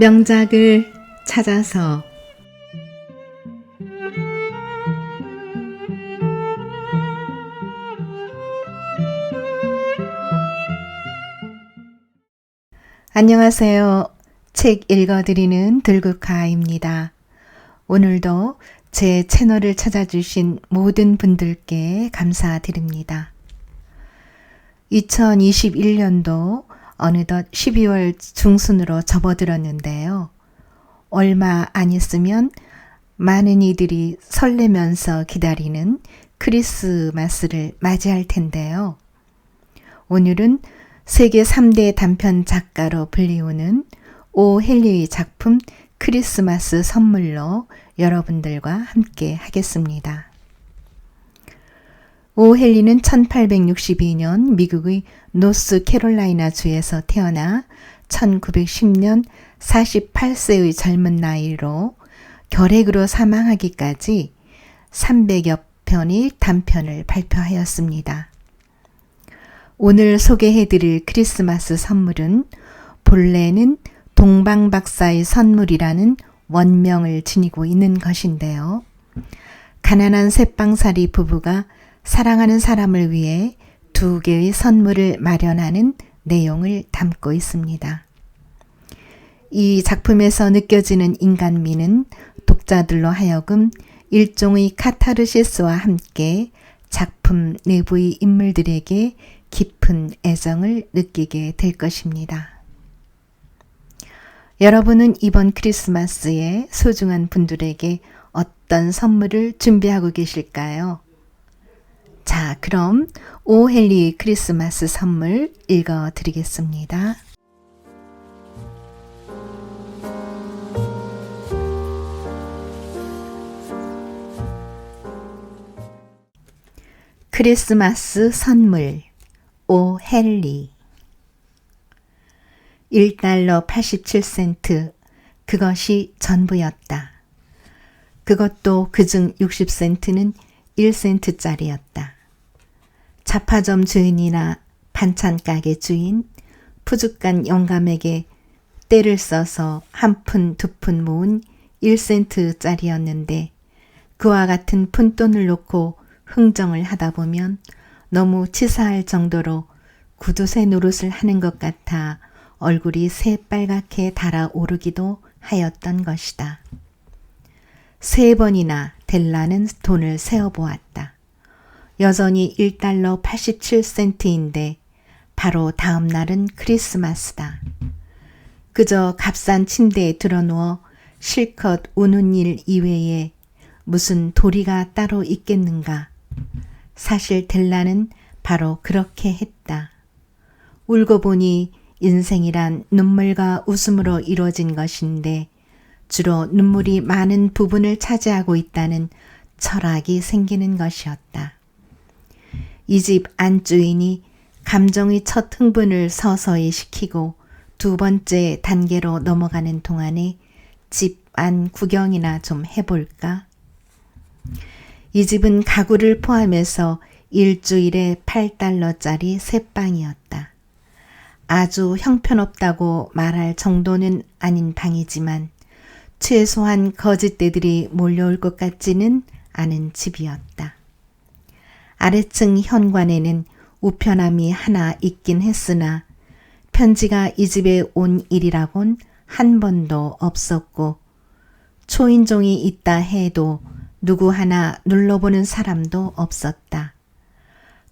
명작을 찾아서 안녕하세요. 책 읽어드리는 들국화입니다. 오늘도 제 채널을 찾아주신 모든 분들께 감사드립니다. 2021년도 어느덧 12월 중순으로 접어들었는데요. 얼마 안 있으면 많은 이들이 설레면서 기다리는 크리스마스를 맞이할 텐데요. 오늘은 세계 3대 단편 작가로 불리우는 오 헨리의 작품 크리스마스 선물로 여러분들과 함께 하겠습니다. 오 헨리는 1862년 미국의 노스 캐롤라이나 주에서 태어나 1910년 48세의 젊은 나이로 결핵으로 사망하기까지 300여 편의 단편을 발표하였습니다. 오늘 소개해드릴 크리스마스 선물은 본래는 동방박사의 선물이라는 원명을 지니고 있는 것인데요. 가난한 셋방살이 부부가 사랑하는 사람을 위해 두 개의 선물을 마련하는 내용을 담고 있습니다. 이 작품에서 느껴지는 인간미는 독자들로 하여금 일종의 카타르시스와 함께 작품 내부의 인물들에게 깊은 애정을 느끼게 될 것입니다. 여러분은 이번 크리스마스에 소중한 분들에게 어떤 선물을 준비하고 계실까요? 자, 그럼 오헨리 크리스마스 선물 읽어 드리겠습니다. 크리스마스 선물 오 헨리 1달러 87센트 그것이 전부였다. 그것도 그중 60센트는 1센트짜리였다. 자파점 주인이나 반찬 가게 주인, 푸죽간 영감에게 때를 써서 한 푼, 두 푼 모은 1센트짜리였는데 그와 같은 푼돈을 놓고 흥정을 하다 보면 너무 치사할 정도로 구두쇠 노릇을 하는 것 같아 얼굴이 새빨갛게 달아오르기도 하였던 것이다. 세 번이나 델라는 돈을 세어보았다. 여전히 1달러 87센트인데 바로 다음 날은 크리스마스다. 그저 값싼 침대에 드러누워 실컷 우는 일 이외에 무슨 도리가 따로 있겠는가. 사실 델라는 바로 그렇게 했다. 울고 보니 인생이란 눈물과 웃음으로 이루어진 것인데 주로 눈물이 많은 부분을 차지하고 있다는 철학이 생기는 것이었다. 이 집 안주인이 감정의 첫 흥분을 서서히 시키고 두 번째 단계로 넘어가는 동안에 집 안 구경이나 좀 해볼까? 이 집은 가구를 포함해서 일주일에 8달러짜리 세 방이었다. 아주 형편없다고 말할 정도는 아닌 방이지만 최소한 거짓대들이 몰려올 것 같지는 않은 집이었다. 아래층 현관에는 우편함이 하나 있긴 했으나 편지가 이 집에 온 일이라곤 한 번도 없었고 초인종이 있다 해도 누구 하나 눌러보는 사람도 없었다.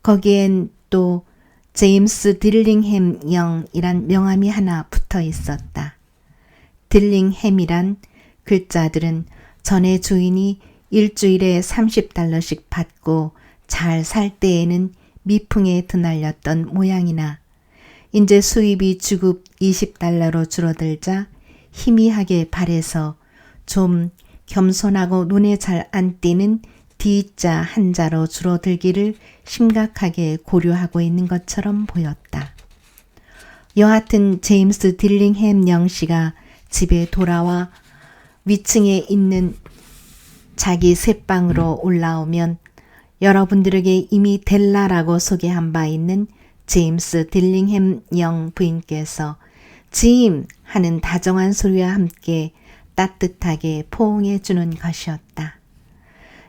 거기엔 또 제임스 딜링햄 영이란 명함이 하나 붙어 있었다. 딜링햄이란 글자들은 전에 주인이 일주일에 30달러씩 받고 잘 살 때에는 미풍에 드날렸던 모양이나 이제 수입이 주급 20달러로 줄어들자 희미하게 발해서 좀 겸손하고 눈에 잘 안 띄는 D자 한자로 줄어들기를 심각하게 고려하고 있는 것처럼 보였다. 여하튼 제임스 딜링햄 영씨가 집에 돌아와 위층에 있는 자기 새방으로 올라오면 여러분들에게 이미 델라라고 소개한 바 있는 제임스 딜링햄 영 부인께서 짐! 하는 다정한 소리와 함께 따뜻하게 포옹해 주는 것이었다.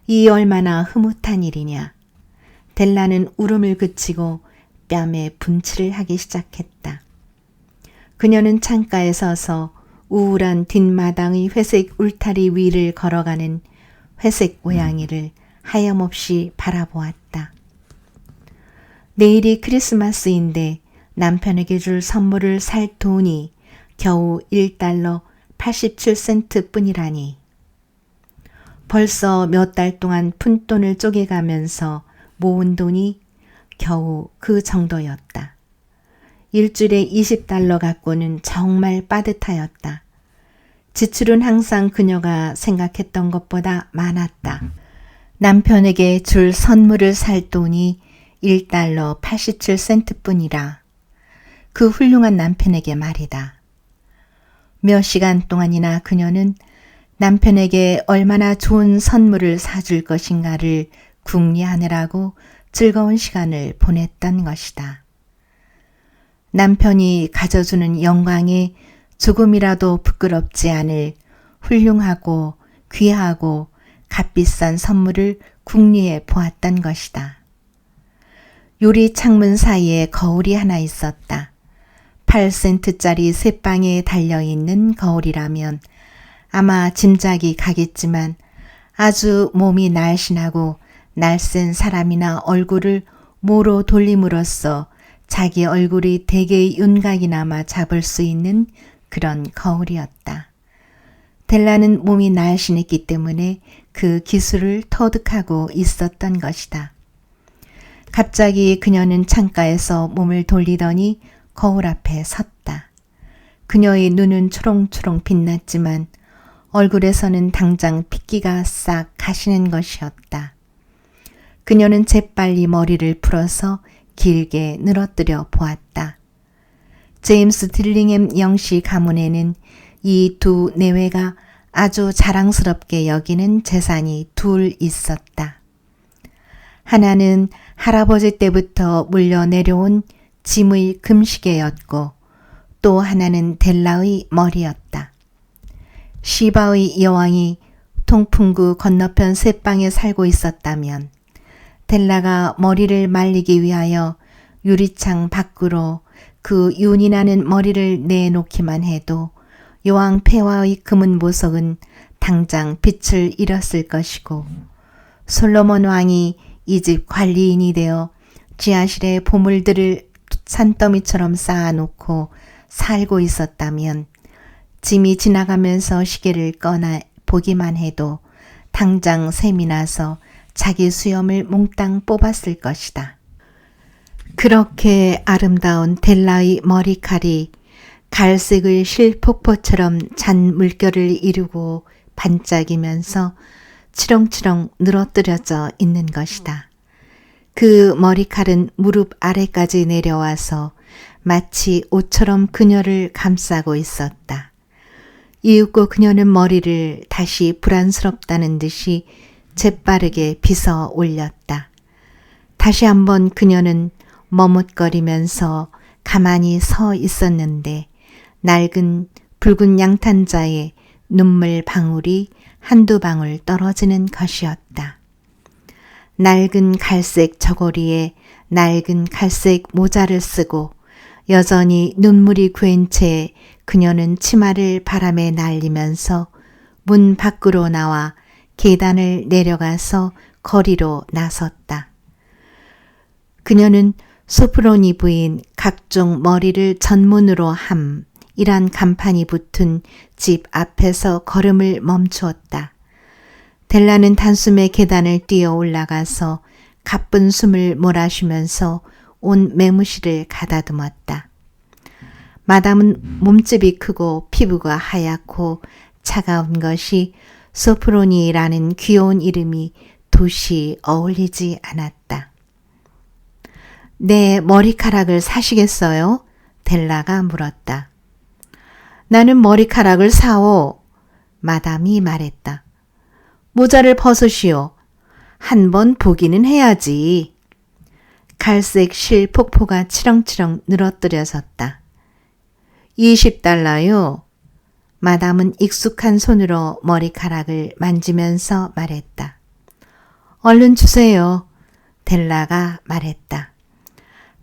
이 얼마나 흐뭇한 일이냐. 델라는 울음을 그치고 뺨에 분칠을 하기 시작했다. 그녀는 창가에 서서 우울한 뒷마당의 회색 울타리 위를 걸어가는 회색 고양이를 하염없이 바라보았다. 내일이 크리스마스인데 남편에게 줄 선물을 살 돈이 겨우 1달러 87센트 뿐이라니. 벌써 몇 달 동안 푼돈을 쪼개가면서 모은 돈이 겨우 그 정도였다. 일주일에 20달러 갖고는 정말 빠듯하였다. 지출은 항상 그녀가 생각했던 것보다 많았다. 남편에게 줄 선물을 살 돈이 1달러 87센트 뿐이라. 그 훌륭한 남편에게 말이다. 몇 시간 동안이나 그녀는 남편에게 얼마나 좋은 선물을 사줄 것인가를 궁리하느라고 즐거운 시간을 보냈던 것이다. 남편이 가져주는 영광에 조금이라도 부끄럽지 않을 훌륭하고 귀하고 값비싼 선물을 궁리해 보았던 것이다. 요리 창문 사이에 거울이 하나 있었다. 8센트짜리 쇠방에 달려있는 거울이라면 아마 짐작이 가겠지만 아주 몸이 날씬하고 날쌘 사람이나 얼굴을 모로 돌림으로써 자기 얼굴이 대개의 윤곽이나마 잡을 수 있는 그런 거울이었다. 델라는 몸이 날씬했기 때문에 그 기술을 터득하고 있었던 것이다. 갑자기 그녀는 창가에서 몸을 돌리더니 거울 앞에 섰다. 그녀의 눈은 초롱초롱 빛났지만 얼굴에서는 당장 핏기가 싹 가시는 것이었다. 그녀는 재빨리 머리를 풀어서 길게 늘어뜨려 보았다. 제임스 딜링햄 영시 가문에는 이 두 내외가 아주 자랑스럽게 여기는 재산이 둘 있었다. 하나는 할아버지 때부터 물려 내려온 짐의 금시계였고 또 하나는 델라의 머리였다. 시바의 여왕이 통풍구 건너편 셋방에 살고 있었다면 델라가 머리를 말리기 위하여 유리창 밖으로 그 윤이 나는 머리를 내놓기만 해도 여왕 폐와의 금은 보석은 당장 빛을 잃었을 것이고 솔로몬 왕이 이 집 관리인이 되어 지하실에 보물들을 산더미처럼 쌓아놓고 살고 있었다면 짐이 지나가면서 시계를 꺼내 보기만 해도 당장 샘이 나서 자기 수염을 몽땅 뽑았을 것이다. 그렇게 아름다운 델라의 머리칼이 갈색의 실폭포처럼 잔 물결을 이루고 반짝이면서 치렁치렁 늘어뜨려져 있는 것이다. 그 머리칼은 무릎 아래까지 내려와서 마치 옷처럼 그녀를 감싸고 있었다. 이윽고 그녀는 머리를 다시 불안스럽다는 듯이 재빠르게 빗어 올렸다. 다시 한번 그녀는 머뭇거리면서 가만히 서 있었는데 낡은 붉은 양탄자에 눈물 방울이 한두 방울 떨어지는 것이었다. 낡은 갈색 저고리에 낡은 갈색 모자를 쓰고 여전히 눈물이 괴인 채 그녀는 치마를 바람에 날리면서 문 밖으로 나와 계단을 내려가서 거리로 나섰다. 그녀는 소프로니 부인 각종 머리를 전문으로 함 이란 간판이 붙은 집 앞에서 걸음을 멈추었다. 델라는 단숨에 계단을 뛰어 올라가서 가쁜 숨을 몰아쉬면서 온 매무실을 가다듬었다. 마담은 몸집이 크고 피부가 하얗고 차가운 것이 소프로니라는 귀여운 이름이 도시 어울리지 않았다. 내 머리카락을 사시겠어요? 델라가 물었다. 나는 머리카락을 사오. 마담이 말했다. 모자를 벗으시오. 한 번 보기는 해야지. 갈색 실 폭포가 치렁치렁 늘어뜨려졌다. 20달러요. 마담은 익숙한 손으로 머리카락을 만지면서 말했다. 얼른 주세요. 델라가 말했다.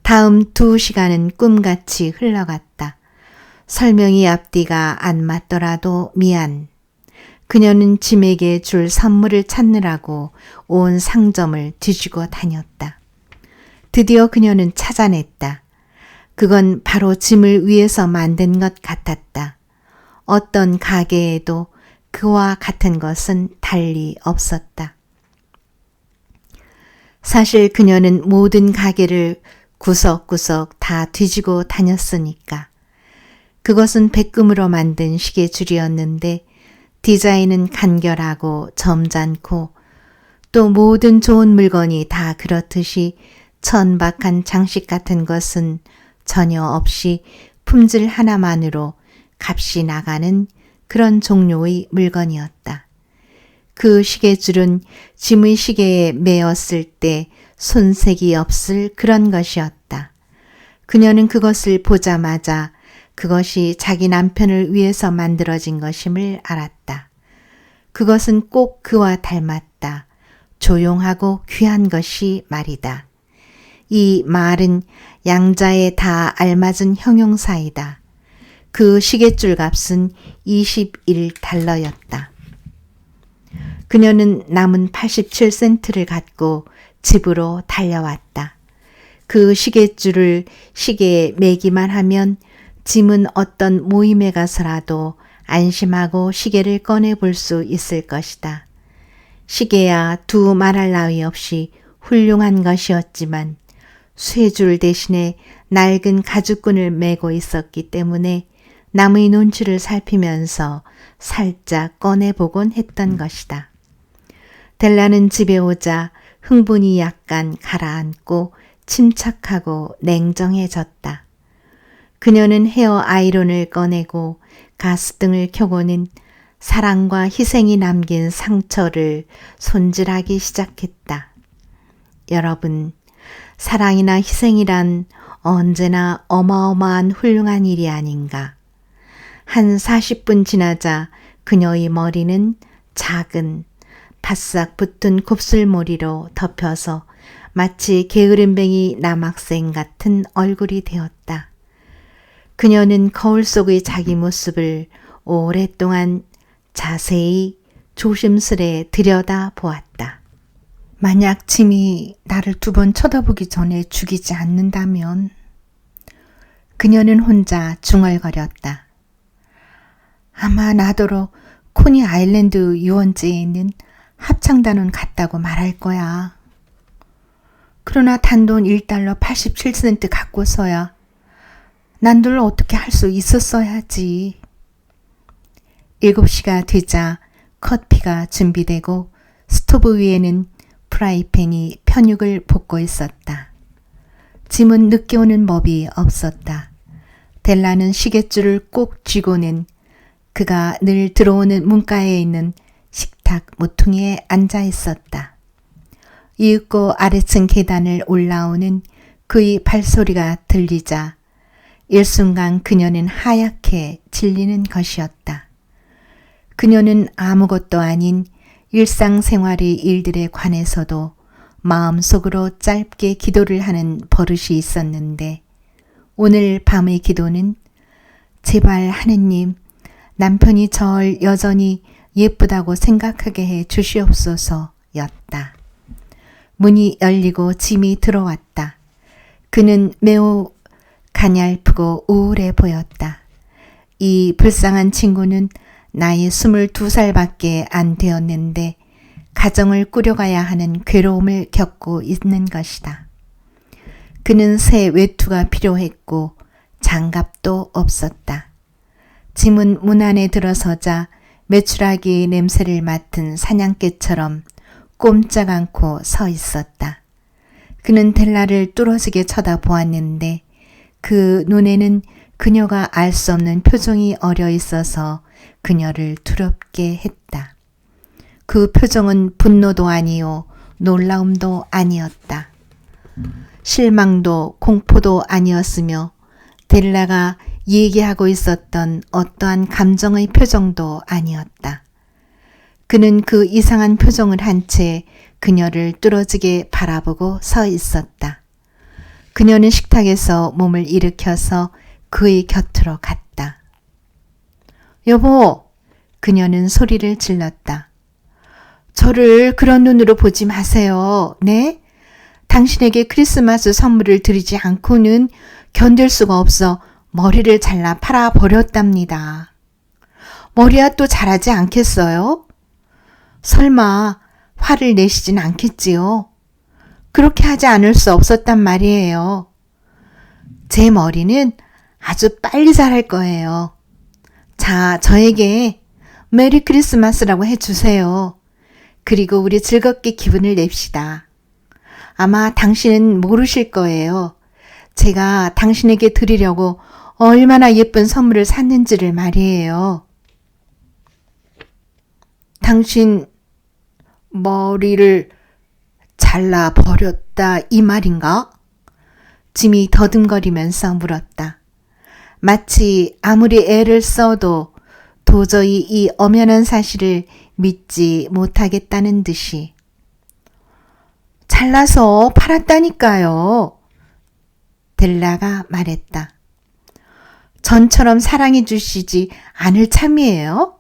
다음 두 시간은 꿈같이 흘러갔다. 설명이 앞뒤가 안 맞더라도 미안. 그녀는 짐에게 줄 선물을 찾느라고 온 상점을 뒤지고 다녔다. 드디어 그녀는 찾아냈다. 그건 바로 짐을 위해서 만든 것 같았다. 어떤 가게에도 그와 같은 것은 달리 없었다. 사실 그녀는 모든 가게를 구석구석 다 뒤지고 다녔으니까. 그것은 백금으로 만든 시계줄이었는데 디자인은 간결하고 점잖고 또 모든 좋은 물건이 다 그렇듯이 천박한 장식 같은 것은 전혀 없이 품질 하나만으로 값이 나가는 그런 종류의 물건이었다. 그 시계줄은 짐의 시계에 매었을 때 손색이 없을 그런 것이었다. 그녀는 그것을 보자마자 그것이 자기 남편을 위해서 만들어진 것임을 알았다. 그것은 꼭 그와 닮았다. 조용하고 귀한 것이 말이다. 이 말은 양자에 다 알맞은 형용사이다. 그 시계줄 값은 21달러였다. 그녀는 남은 87센트를 갖고 집으로 달려왔다. 그 시계줄을 시계에 매기만 하면 짐은 어떤 모임에 가서라도 안심하고 시계를 꺼내 볼 수 있을 것이다. 시계야 두 말할 나위 없이 훌륭한 것이었지만 쇠줄 대신에 낡은 가죽끈을 메고 있었기 때문에 남의 눈치를 살피면서 살짝 꺼내보곤 했던 것이다. 델라는 집에 오자 흥분이 약간 가라앉고 침착하고 냉정해졌다. 그녀는 헤어 아이론을 꺼내고 가스등을 켜고는 사랑과 희생이 남긴 상처를 손질하기 시작했다. 여러분, 사랑이나 희생이란 언제나 어마어마한 훌륭한 일이 아닌가. 한 40분 지나자 그녀의 머리는 작은 바싹 붙은 곱슬머리로 덮여서 마치 게으름뱅이 남학생 같은 얼굴이 되었다. 그녀는 거울 속의 자기 모습을 오랫동안 자세히 조심스레 들여다 보았다. 만약 짐이 나를 두 번 쳐다보기 전에 죽이지 않는다면 그녀는 혼자 중얼거렸다. 아마 나더러 코니 아일랜드 유원지에 있는 합창단원 갔다고 말할 거야. 그러나 단돈 1달러 87센트 갖고서야 난들 어떻게 할 수 있었어야지. 7시가 되자 커피가 준비되고 스토브 위에는 프라이팬이 편육을 볶고 있었다. 짐은 늦게 오는 법이 없었다. 델라는 시계줄을 꼭 쥐고는 그가 늘 들어오는 문가에 있는 식탁 모퉁이에 앉아 있었다. 이윽고 아래층 계단을 올라오는 그의 발소리가 들리자 일순간 그녀는 하얗게 질리는 것이었다. 그녀는 아무것도 아닌 일상생활의 일들에 관해서도 마음속으로 짧게 기도를 하는 버릇이 있었는데 오늘 밤의 기도는 제발 하느님 남편이 절 여전히 예쁘다고 생각하게 해 주시옵소서 였다. 문이 열리고 짐이 들어왔다. 그는 매우 가냘프고 우울해 보였다. 이 불쌍한 친구는 나이 22살밖에 안 되었는데 가정을 꾸려가야 하는 괴로움을 겪고 있는 것이다. 그는 새 외투가 필요했고 장갑도 없었다. 짐은 문 안에 들어서자 메추라기 냄새를 맡은 사냥개처럼 꼼짝 않고 서 있었다. 그는 델라를 뚫어지게 쳐다보았는데 그 눈에는 그녀가 알 수 없는 표정이 어려 있어서 그녀를 두렵게 했다. 그 표정은 분노도 아니요, 놀라움도 아니었다. 실망도 공포도 아니었으며 델라가 얘기하고 있었던 어떠한 감정의 표정도 아니었다. 그는 그 이상한 표정을 한 채 그녀를 뚫어지게 바라보고 서 있었다. 그녀는 식탁에서 몸을 일으켜서 그의 곁으로 갔다. 여보! 그녀는 소리를 질렀다. 저를 그런 눈으로 보지 마세요. 네? 당신에게 크리스마스 선물을 드리지 않고는 견딜 수가 없어 머리를 잘라 팔아 버렸답니다. 머리야 또 잘하지 않겠어요? 설마 화를 내시진 않겠지요? 그렇게 하지 않을 수 없었단 말이에요. 제 머리는 아주 빨리 자랄 거예요. 자, 저에게 메리 크리스마스라고 해주세요. 그리고 우리 즐겁게 기분을 냅시다. 아마 당신은 모르실 거예요. 제가 당신에게 드리려고 얼마나 예쁜 선물을 샀는지를 말이에요. 당신 머리를 잘라 버렸다 이 말인가? 짐이 더듬거리면서 물었다. 마치 아무리 애를 써도 도저히 이 엄연한 사실을 믿지 못하겠다는 듯이. 잘라서 팔았다니까요. 델라가 말했다. 전처럼 사랑해 주시지 않을 참이에요?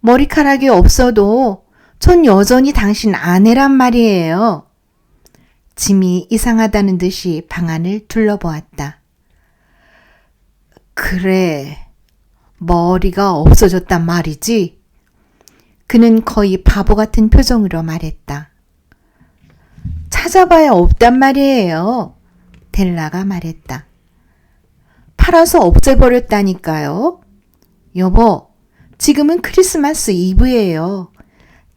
머리카락이 없어도 전 여전히 당신 아내란 말이에요. 짐이 이상하다는 듯이 방안을 둘러보았다. 그래, 머리가 없어졌단 말이지? 그는 거의 바보 같은 표정으로 말했다. 찾아봐야 없단 말이에요. 델라가 말했다. 팔아서 없애버렸다니까요. 여보, 지금은 크리스마스 이브예요.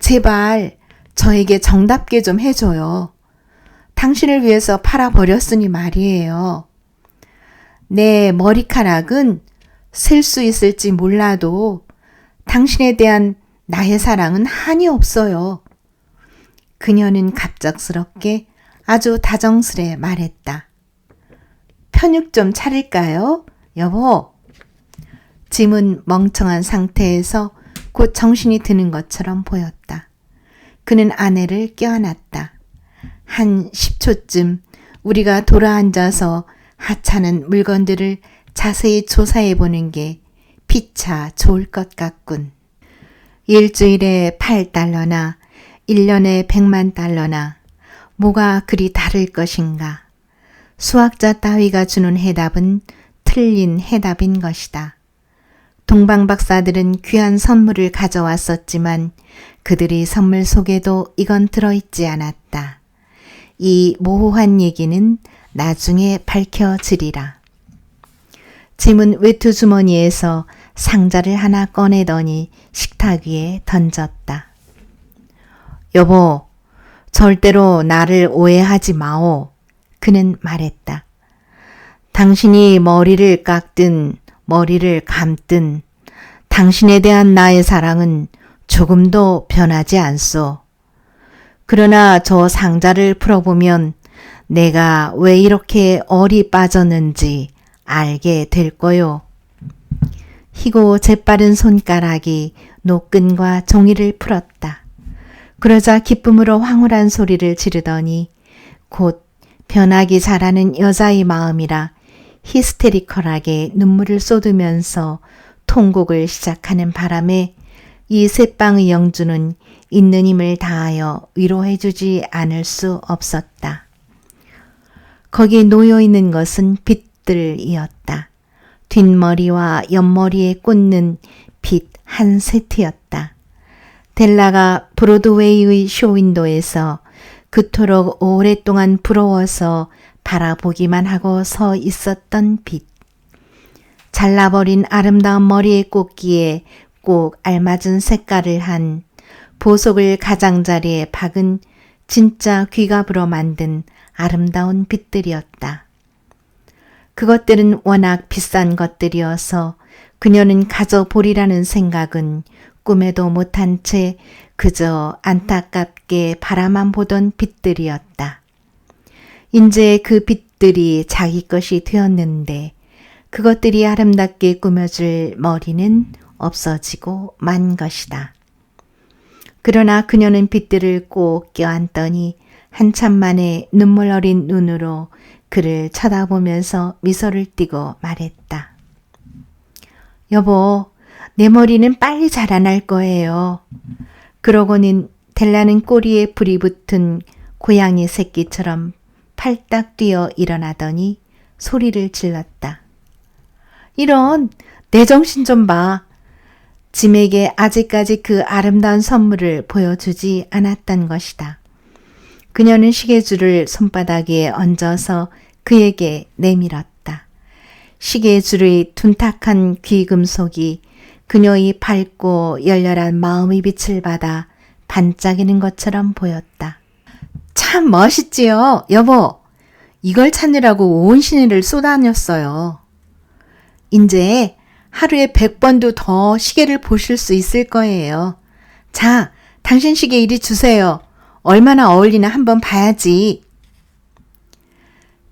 제발 저에게 정답게 좀 해줘요. 당신을 위해서 팔아버렸으니 말이에요. 내 머리카락은 셀 수 있을지 몰라도 당신에 대한 나의 사랑은 한이 없어요. 그녀는 갑작스럽게 아주 다정스레 말했다. 편육 좀 차릴까요? 여보. 짐은 멍청한 상태에서 곧 정신이 드는 것처럼 보였다. 그는 아내를 껴안았다. 한 10초쯤 우리가 돌아앉아서 하찮은 물건들을 자세히 조사해 보는 게 피차 좋을 것 같군. 일주일에 8달러나 1년에 100만 달러나 뭐가 그리 다를 것인가. 수학자 따위가 주는 해답은 틀린 해답인 것이다. 동방 박사들은 귀한 선물을 가져왔었지만 그들이 선물 속에도 이건 들어있지 않았다. 이 모호한 얘기는 나중에 밝혀지리라. 짐은 외투 주머니에서 상자를 하나 꺼내더니 식탁 위에 던졌다. 여보, 절대로 나를 오해하지 마오. 그는 말했다. 당신이 머리를 깎든 머리를 감든 당신에 대한 나의 사랑은 조금도 변하지 않소. 그러나 저 상자를 풀어보면 내가 왜 이렇게 얼이 빠졌는지 알게 될 거요. 희고 재빠른 손가락이 노끈과 종이를 풀었다. 그러자 기쁨으로 황홀한 소리를 지르더니 곧 변하기 잘하는 여자의 마음이라 히스테리컬하게 눈물을 쏟으면서 통곡을 시작하는 바람에 이 새빵의 영주는 있는 힘을 다하여 위로해 주지 않을 수 없었다. 거기 놓여 있는 것은 빛들이었다. 뒷머리와 옆머리에 꽂는 빛 한 세트였다. 델라가 브로드웨이의 쇼윈도에서 그토록 오랫동안 부러워서 바라보기만 하고 서 있었던 빛. 잘라버린 아름다운 머리에 꽂기에 꼭 알맞은 색깔을 한 보석을 가장자리에 박은 진짜 귀갑으로 만든 아름다운 빛들이었다. 그것들은 워낙 비싼 것들이어서 그녀는 가져보리라는 생각은 꿈에도 못한 채 그저 안타깝게 바라만 보던 빛들이었다. 이제 그 빛들이 자기 것이 되었는데 그것들이 아름답게 꾸며줄 머리는 없어지고 만 것이다. 그러나 그녀는 빗들을 꼭 껴안더니 한참 만에 눈물 어린 눈으로 그를 쳐다보면서 미소를 띠고 말했다. 여보, 내 머리는 빨리 자라날 거예요. 그러고는 델라는 꼬리에 불이 붙은 고양이 새끼처럼 팔딱 뛰어 일어나더니 소리를 질렀다. 이런 내 정신 좀 봐. 짐에게 아직까지 그 아름다운 선물을 보여주지 않았던 것이다. 그녀는 시계줄을 손바닥 위에 얹어서 그에게 내밀었다. 시계줄의 둔탁한 귀금속이 그녀의 밝고 열렬한 마음의 빛을 받아 반짝이는 것처럼 보였다. 참 멋있지요, 여보. 이걸 찾느라고 온 시내를 쏘다녔어요. 이제 하루에 100번도 더 시계를 보실 수 있을 거예요. 자, 당신 시계 이리 주세요. 얼마나 어울리나 한번 봐야지.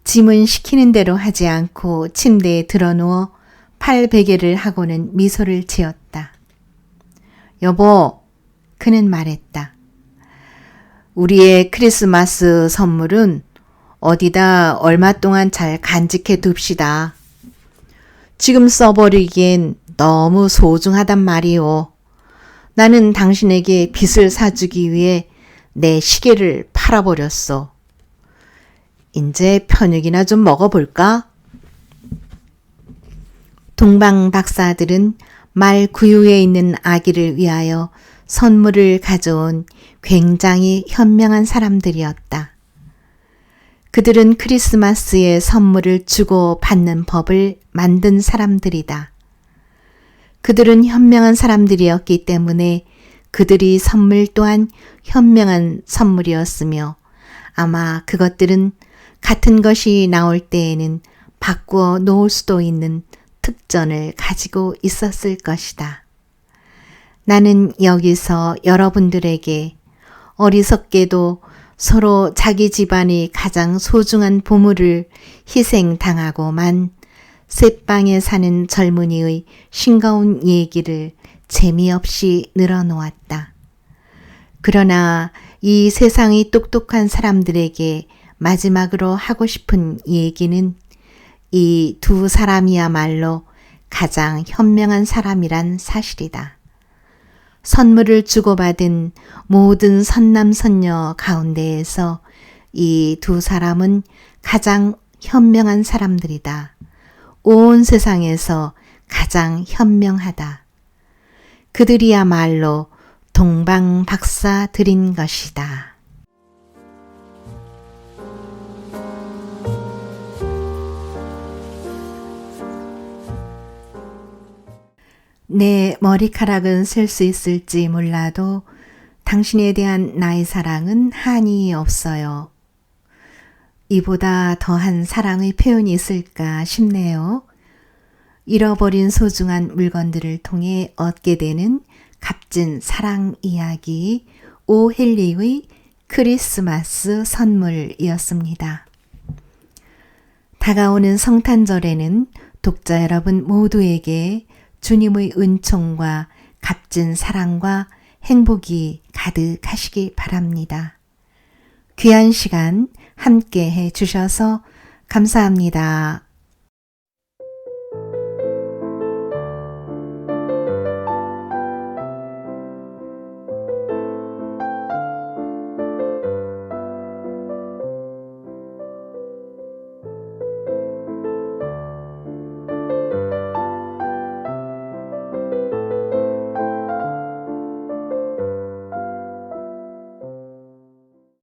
짐은 시키는 대로 하지 않고 침대에 드러누워 팔 베개를 하고는 미소를 지었다. 여보, 그는 말했다. 우리의 크리스마스 선물은 어디다 얼마 동안 잘 간직해 둡시다. 지금 써버리기엔 너무 소중하단 말이오. 나는 당신에게 빚을 사주기 위해 내 시계를 팔아버렸어. 이제 편육이나 좀 먹어볼까? 동방 박사들은 말 구유에 있는 아기를 위하여 선물을 가져온 굉장히 현명한 사람들이었다. 그들은 크리스마스에 선물을 주고 받는 법을 만든 사람들이다. 그들은 현명한 사람들이었기 때문에 그들이 선물 또한 현명한 선물이었으며 아마 그것들은 같은 것이 나올 때에는 바꾸어 놓을 수도 있는 특전을 가지고 있었을 것이다. 나는 여기서 여러분들에게 어리석게도 서로 자기 집안이 가장 소중한 보물을 희생당하고만 셋방에 사는 젊은이의 싱거운 얘기를 재미없이 늘어놓았다. 그러나 이 세상의 똑똑한 사람들에게 마지막으로 하고 싶은 얘기는 이 두 사람이야말로 가장 현명한 사람이란 사실이다. 선물을 주고받은 모든 선남선녀 가운데에서 이 두 사람은 가장 현명한 사람들이다. 온 세상에서 가장 현명하다. 그들이야말로 동방 박사들인 것이다. 내 머리카락은 셀 수 있을지 몰라도 당신에 대한 나의 사랑은 한이 없어요. 이보다 더한 사랑의 표현이 있을까 싶네요. 잃어버린 소중한 물건들을 통해 얻게 되는 값진 사랑 이야기 오헨리의 크리스마스 선물이었습니다. 다가오는 성탄절에는 독자 여러분 모두에게 주님의 은총과 값진 사랑과 행복이 가득하시기 바랍니다. 귀한 시간 함께 해 주셔서 감사합니다.